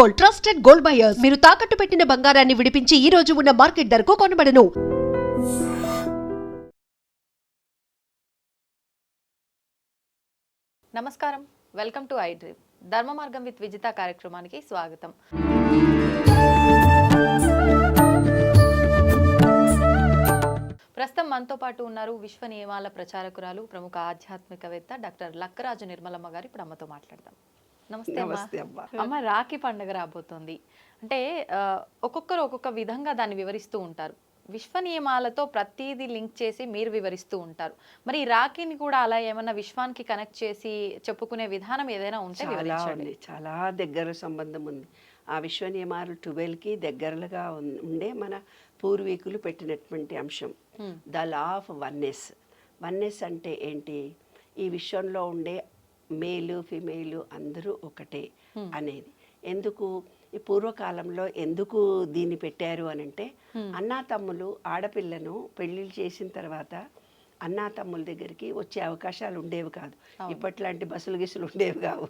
Gold trusted gold buyers. మీరు తాకట్టు పెట్టిన బంగారాన్ని విడిపించి ఈ రోజు ఉన్న మార్కెట్ ధరకు కొనబడను. నమస్కారం. Welcome to I dream. ధర్మ మార్గం విత్ విజిత కార్యక్రమానికి స్వాగతం. ప్రస్తుతం మనతో పాటు ఉన్నారు విశ్వ నియమాల ప్రచారకురాలు ప్రముఖ ఆధ్యాత్మికవేత్త డాక్టర్ లక్కరాజు నిర్మలమ్మ గారు. ఇప్పుడు అమ్మతో మాట్లాడదాం. నమస్తే నమస్తే అమ్మా. అమ్మా. రాఖీ పండుగ రాబోతోంది. అంటే ఒక్కొక్కరు ఒక్కొక్క విధంగా దాన్ని వివరిస్తూ ఉంటారు. విశ్వ నియమాలతో ప్రతిదీ లింక్ చేసి మీరు వివరిస్తూ ఉంటారు. మరి ఈ రాఖీని కూడా అలా ఏమన్నా విశ్వానికి కనెక్ట్ చేసి చెప్పుకునే విధానం ఏదైనా ఉంటే చాలా వివరించండి. ఉంది. చాలా దగ్గర సంబంధం ఉంది. ఆ విశ్వ నియమాలు ట్వెల్వ్కి దగ్గరగా ఉండే మన పూర్వీకులు పెట్టినటువంటి అంశం. The law of oneness. Oneness అంటే ఏంటి? ఈ విశ్వంలో ఉండే మేలు ఫిమేలు అందరూ ఒకటే అనేది. ఎందుకు? ఈ పూర్వకాలంలో ఎందుకు దీన్ని పెట్టారు అని అంటే అన్నా తమ్ములు ఆడపిల్లను పెళ్ళిళ్ళు చేసిన తర్వాత అన్నా తమ్ముల దగ్గరికి వచ్చే అవకాశాలు ఉండేవి కాదు. ఇప్పట్లాంటి బస్సులు గిసులు ఉండేవి కావు.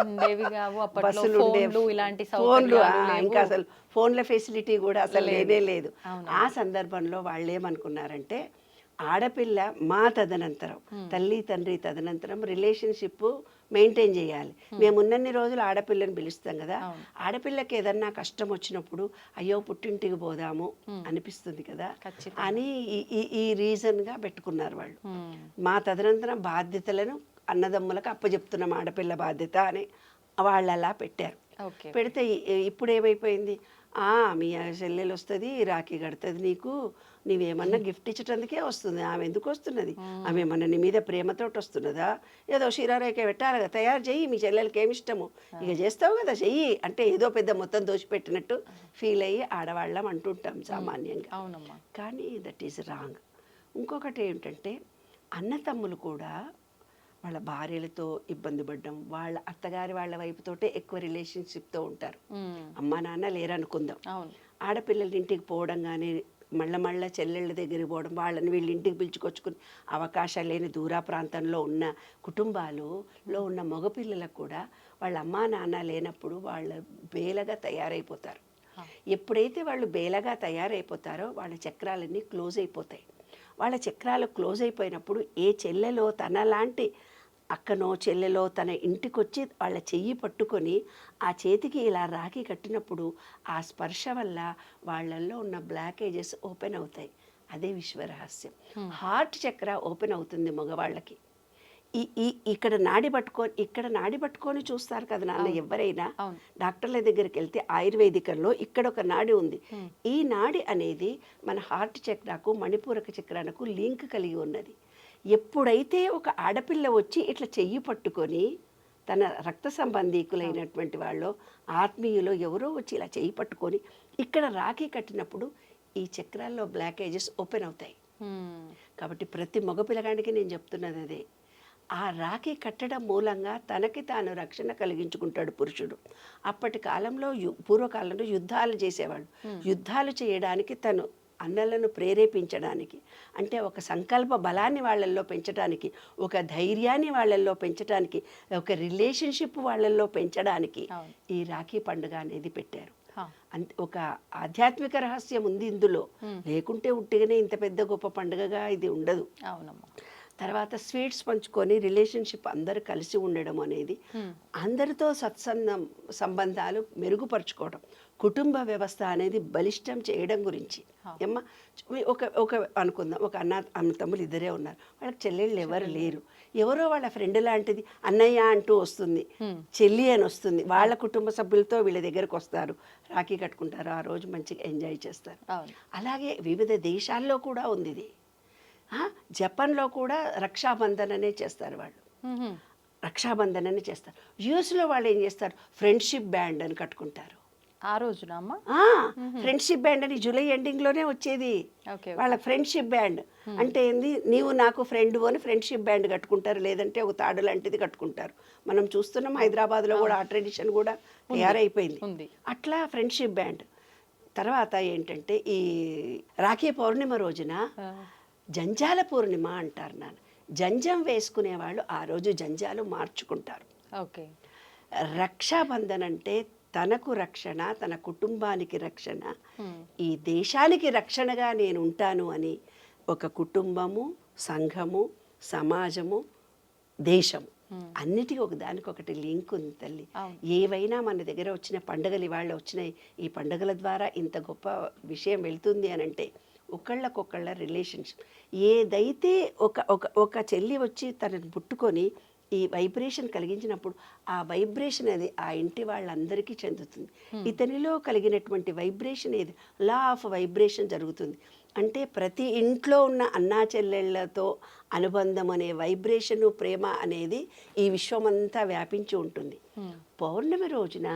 ఉండేవి కావు. బస్సులు ఉండేవి. ఫోన్లు ఇలాంటి ఫోన్లు. ఇంకా అసలు ఫోన్ల ఫెసిలిటీ కూడా అసలు లేనే లేదు. ఆ సందర్భంలో వాళ్ళు ఏమనుకున్నారంటే ఆడపిల్ల మా తదనంతరం తల్లి తండ్రి తదనంతరం రిలేషన్షిప్ మెయింటైన్ చేయాలి. మేము ఉన్నన్ని రోజులు ఆడపిల్లని పిలుస్తాం కదా. ఆడపిల్లకి ఏదన్నా కష్టం వచ్చినప్పుడు అయ్యో పుట్టింటికి పోదాము అనిపిస్తుంది కదా. అని ఈ- రీజన్గా పెట్టుకున్నారు వాళ్ళు. మా తదనంతరం బాధ్యతలను అన్నదమ్ములకు అప్పచెప్తున్నాం ఆడపిల్ల బాధ్యత అని. వాళ్ళు అలా పెట్టారు పెడితే ఇప్పుడు ఏమైపోయింది? మీ చెల్లెలు వస్తుంది రాఖీ కడుతుంది నీకు. నీవేమన్నా గిఫ్ట్ ఇచ్చటందుకే వస్తుంది. ఆమె ఎందుకు వస్తున్నది? ఆమె ఏమన్నా నీ మీద ప్రేమతోటి వస్తున్నదా? ఏదో శిరారేఖ పెట్టాలి కదా తయారు చెయ్యి మీ చెల్లెలకి ఏమి ఇష్టము? ఇక చేస్తావు కదా చెయ్యి. అంటే ఏదో పెద్ద మొత్తం దోచిపెట్టినట్టు ఫీల్ అయ్యి ఆడవాళ్ళం అంటుంటాం సామాన్యంగా. అవునమ్మా. కానీ దట్ ఈజ్ రాంగ్. ఇంకొకటి ఏంటంటే అన్నతమ్ములు కూడా వాళ్ళ భార్యలతో ఇబ్బంది పడ్డం వాళ్ళ అత్తగారి వాళ్ళ వైపుతోటే ఎక్కువ రిలేషన్షిప్తో ఉంటారు. అమ్మా నాన్న లేరనుకుందాం. ఆడపిల్లల ఇంటికి పోవడం కానీ మళ్ళా మళ్ళా చెల్లెళ్ళ దగ్గరికి పోవడం వాళ్ళని వీళ్ళ ఇంటికి పిలుచుకొచ్చుకుని అవకాశాలు లేని దూర ప్రాంతంలో ఉన్న కుటుంబాలులో ఉన్న మగపిల్లలకు కూడా వాళ్ళ అమ్మా నాన్న లేనప్పుడు వాళ్ళ బేలగా తయారైపోతారు. ఎప్పుడైతే వాళ్ళు బేలగా తయారైపోతారో వాళ్ళ చక్రాలన్నీ క్లోజ్ అయిపోతాయి. వాళ్ళ చక్రాలు క్లోజ్ అయిపోయినప్పుడు ఏ చెల్లెలో తనలాంటి అక్కనో చెల్లెలో తన ఇంటికి వచ్చి వాళ్ళ చెయ్యి పట్టుకొని ఆ చేతికి ఇలా రాఖీ కట్టినప్పుడు ఆ స్పర్శ వల్ల వాళ్ళల్లో ఉన్న బ్లాకేజెస్ ఓపెన్ అవుతాయి. అదే విశ్వరహస్యం. హార్ట్ చక్ర ఓపెన్ అవుతుంది మగవాళ్ళకి. ఈ ఈ ఇక్కడ నాడి పట్టుకొని ఇక్కడ నాడి పట్టుకొని చూస్తారు కదా నాన్న ఎవరైనా. డాక్టర్ల దగ్గరికి వెళ్తే ఆయుర్వేదికంలో ఇక్కడ ఒక నాడి ఉంది. ఈ నాడి అనేది మన హార్ట్ చక్రకు మణిపూరక చక్రానికి లింక్ కలిగి ఉన్నది. ఎప్పుడైతే ఒక ఆడపిల్ల వచ్చి ఇట్లా చెయ్యి పట్టుకొని తన రక్త సంబంధీకులైనటువంటి వాళ్ళు ఆత్మీయులు ఎవరో వచ్చి ఇలా చెయ్యి పట్టుకొని ఇక్కడ రాఖీ కట్టినప్పుడు ఈ చక్రాల్లో బ్లాకేజెస్ ఓపెన్ అవుతాయి. కాబట్టి ప్రతి మగ పిల్లగాడికి నేను చెప్తున్నది అదే. ఆ రాఖీ కట్టడం మూలంగా తనకి తాను రక్షణ కలిగించుకుంటాడు పురుషుడు. అప్పటి కాలంలో యు- పూర్వకాలంలో యుద్ధాలు చేసేవాళ్ళు యుద్ధాలు చేయడానికి తను అన్నలను ప్రేరేపించడానికి అంటే ఒక సంకల్ప బలాన్ని వాళ్ళల్లో పెంచడానికి ఒక ధైర్యాన్ని వాళ్ళల్లో పెంచడానికి ఒక రిలేషన్షిప్ వాళ్ళల్లో పెంచడానికి. ఈ రాఖీ పండుగ అనేది పెట్టారు. ఒక ఆధ్యాత్మిక రహస్యం ఉంది ఇందులో. లేకుంటే ఉట్టిగానే ఇంత పెద్ద గొప్ప పండుగగా ఇది ఉండదు. అవునమ్మా. తర్వాత స్వీట్స్ పంచుకొని రిలేషన్షిప్ అందరూ కలిసి ఉండడం అనేది అందరితో సత్సంగం సంబంధాలు మెరుగుపరుచుకోవడం కుటుంబ వ్యవస్థ అనేది బలిష్టం చేయడం గురించి. ఏమ్మా ఒక ఒక అనుకుందాం ఒక అన్న అన్న తమ్ములు ఇద్దరే ఉన్నారు. వాళ్ళకి చెల్లెళ్ళు ఎవరు లేరు. ఎవరో వాళ్ళ ఫ్రెండ్ లాంటిది అన్నయ్య అంటూ వస్తుంది చెల్లి అని వస్తుంది. వాళ్ళ కుటుంబ సభ్యులతో వీళ్ళ దగ్గరకు వస్తారు. రాఖీ కట్టుకుంటారు ఆ రోజు మంచిగా ఎంజాయ్ చేస్తారు. అలాగే వివిధ దేశాల్లో కూడా ఉంది ఇది. జపాన్లో కూడా రక్షాబంధన్ అనే చేస్తారు వాళ్ళు. రక్షాబంధన్ అని చేస్తారు. యూఎస్లో వాళ్ళు ఏం చేస్తారు? ఫ్రెండ్షిప్ బ్యాండ్ అని కట్టుకుంటారు. ఆ రోజున ఫ్రెండ్షిప్ బ్యాండ్ అని జూలై ఎండింగ్లోనే వచ్చేది. వాళ్ళ ఫ్రెండ్షిప్ బ్యాండ్ అంటే ఏంది? నీవు నాకు ఫ్రెండ్ అని ఫ్రెండ్షిప్ బ్యాండ్ కట్టుకుంటారు. లేదంటే ఒక తాడు లాంటిది కట్టుకుంటారు. మనం చూస్తున్నాం హైదరాబాద్లో కూడా ఆ ట్రెడిషన్ కూడా తయారైపోయింది. అట్లా ఫ్రెండ్షిప్ బ్యాండ్ తర్వాత ఏంటంటే ఈ రాఖీ పౌర్ణిమ రోజున జంజాల పూర్ణిమ అంటారు నాన్న. జంజం వేసుకునే వాళ్ళు ఆ రోజు జంజాలు మార్చుకుంటారు. ఓకే. రక్షాబంధన్ అంటే తనకు రక్షణ తన కుటుంబానికి రక్షణ. ఈ దేశానికి రక్షణగా నేను ఉంటాను అని ఒక కుటుంబము సంఘము సమాజము దేశము అన్నిటికీ ఒక దానికొకటి లింక్ ఉంది తల్లి. ఏవైనా మన దగ్గర వచ్చిన పండుగలు ఇవాళ వచ్చినాయి ఈ పండుగల ద్వారా ఇంత గొప్ప విషయం వెళ్తుంది అని అంటే ఒకళ్ళకొకళ్ళ రిలేషన్షిప్ ఏదైతే ఒక ఒక ఒక చెల్లి వచ్చి తనని పుట్టుకొని ఈ వైబ్రేషన్ కలిగించినప్పుడు ఆ వైబ్రేషన్ అది ఆ ఇంటి వాళ్ళందరికీ చెందుతుంది. ఇతనిలో కలిగినటువంటి వైబ్రేషన్ ఏది? లా ఆఫ్ వైబ్రేషన్ జరుగుతుంది. అంటే ప్రతి ఇంట్లో ఉన్న అన్నా చెల్లెళ్ళతో అనుబంధం అనే వైబ్రేషను ప్రేమ అనేది ఈ విశ్వమంతా వ్యాపించి ఉంటుంది. పౌర్ణమి రోజున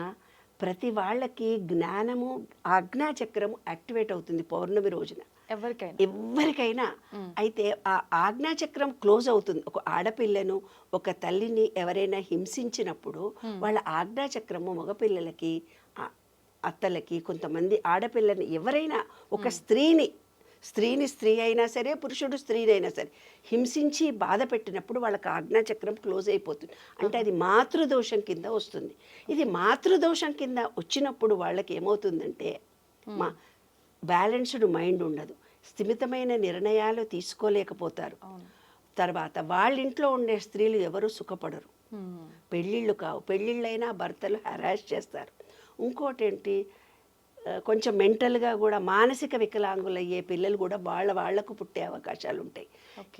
ప్రతి వాళ్ళకి జ్ఞానము ఆజ్ఞాచక్రము యాక్టివేట్ అవుతుంది పౌర్ణమి రోజున. ఎవరికైనా. ఎవరికైనా. అయితే ఆ ఆజ్ఞాచక్రం క్లోజ్ అవుతుంది. ఒక ఆడపిల్లను ఒక తల్లిని ఎవరైనా హింసించినప్పుడు వాళ్ళ ఆజ్ఞాచక్రము మగపిల్లలకి అత్తలకి కొంతమంది ఆడపిల్లని ఎవరైనా ఒక స్త్రీని స్త్రీని స్త్రీ అయినా సరే పురుషుడు స్త్రీనైనా సరే హింసించి బాధ పెట్టినప్పుడు వాళ్ళకి ఆజ్ఞాచక్రం క్లోజ్ అయిపోతుంది. అంటే అది మాతృదోషం కింద వస్తుంది. ఇది మాతృదోషం కింద వచ్చినప్పుడు వాళ్ళకి ఏమవుతుందంటే మా బ్యాలెన్స్డ్ మైండ్ ఉండదు. స్థిమితమైన నిర్ణయాలు తీసుకోలేకపోతారు. తర్వాత వాళ్ళ ఇంట్లో ఉండే స్త్రీలు ఎవరు సుఖపడరు. పెళ్ళిళ్ళు కావు. పెళ్ళిళ్ళైనా భర్తలు హెరాస్ చేస్తారు. ఇంకోటి ఏంటి కొంచెం మెంటల్గా కూడా మానసిక వికలాంగులు అయ్యే పిల్లలు కూడా వాళ్ళ వాళ్ళకు పుట్టే అవకాశాలు ఉంటాయి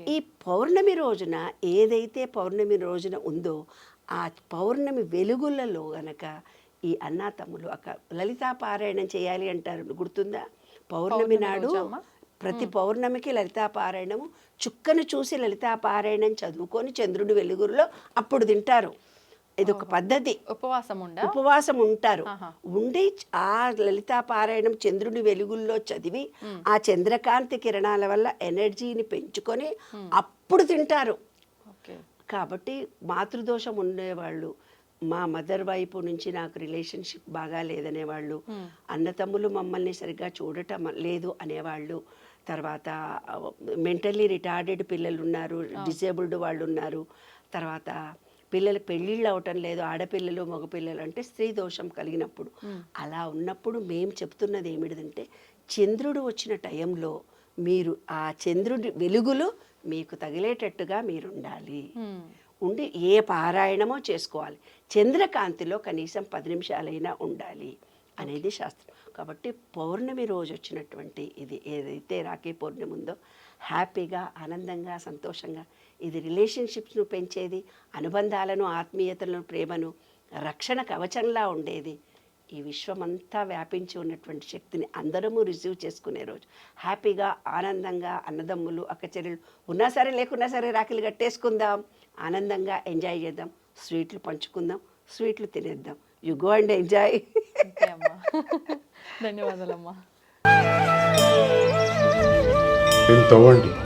ఈ పౌర్ణమి రోజున ఏదైతే పౌర్ణమి రోజున ఉందో ఆ పౌర్ణమి వెలుగులలో గనక ఈ అన్నా తమ్ములు అక్క లలితా పారాయణం చేయాలి అంటారు. గుర్తుందా? పౌర్ణమి నాడు? ప్రతి పౌర్ణమికి లలితా పారాయణము. చుక్కను చూసి లలితా పారాయణం చదువుకొని చంద్రుడి వెలుగులో అప్పుడు తింటారు. ఇది ఒక పద్ధతి. ఉపవాసం ఉపవాసం ఉంటారు. ఉండి ఆ లలితా పారాయణం చంద్రుడి వెలుగుల్లో చదివి ఆ చంద్రకాంతి కిరణాల వల్ల ఎనర్జీని పెంచుకొని అప్పుడు తింటారు. కాబట్టి మాతృదోషం ఉండేవాళ్ళు. మా మదర్ వైపు నుంచి నాకు రిలేషన్షిప్ బాగా లేదనేవాళ్ళు. అన్నతమ్ములు మమ్మల్ని సరిగ్గా చూడటం లేదు అనేవాళ్ళు. తర్వాత మెంటల్లీ రిటార్డెడ్ పిల్లలు ఉన్నారు డిసేబుల్డ్ వాళ్ళు ఉన్నారు. తర్వాత పిల్లలు పెళ్ళిళ్ళు అవటం లేదు ఆడపిల్లలు మగపిల్లలు అంటే స్త్రీ దోషం కలిగినప్పుడు. అలా ఉన్నప్పుడు మేము చెప్తున్నది ఏమిటిదంటే చంద్రుడు వచ్చిన టైంలో మీరు ఆ చంద్రుడి వెలుగులో మీకు తగిలేటట్టుగా మీరు ఉండాలి. ఉండి ఏ పారాయణమో చేసుకోవాలి. చంద్రకాంతిలో కనీసం పది నిమిషాలైనా ఉండాలి అనేది శాస్త్రం. కాబట్టి పౌర్ణమి రోజు వచ్చినటువంటి ఇది ఏదైతే రాఖీ పౌర్ణమి ఉందో హ్యాపీగా ఆనందంగా సంతోషంగా ఇది రిలేషన్షిప్స్ను పెంచేది అనుబంధాలను ఆత్మీయతలను ప్రేమను రక్షణ కవచంలా ఉండేది. ఈ విశ్వమంతా వ్యాపించి ఉన్నటువంటి శక్తిని అందరము రిసీవ్ చేసుకునే రోజు. హ్యాపీగా ఆనందంగా అన్నదమ్ములు అక్కచెల్లెలు ఉన్నా సరే లేకున్నా సరే రాఖీలు కట్టేసుకుందాం. ఆనందంగా ఎంజాయ్ చేద్దాం. స్వీట్లు పంచుకుందాం. స్వీట్లు తినేద్దాం. You go and enjoy. ధన్యవాదాలమ్మా. తవ్వండి.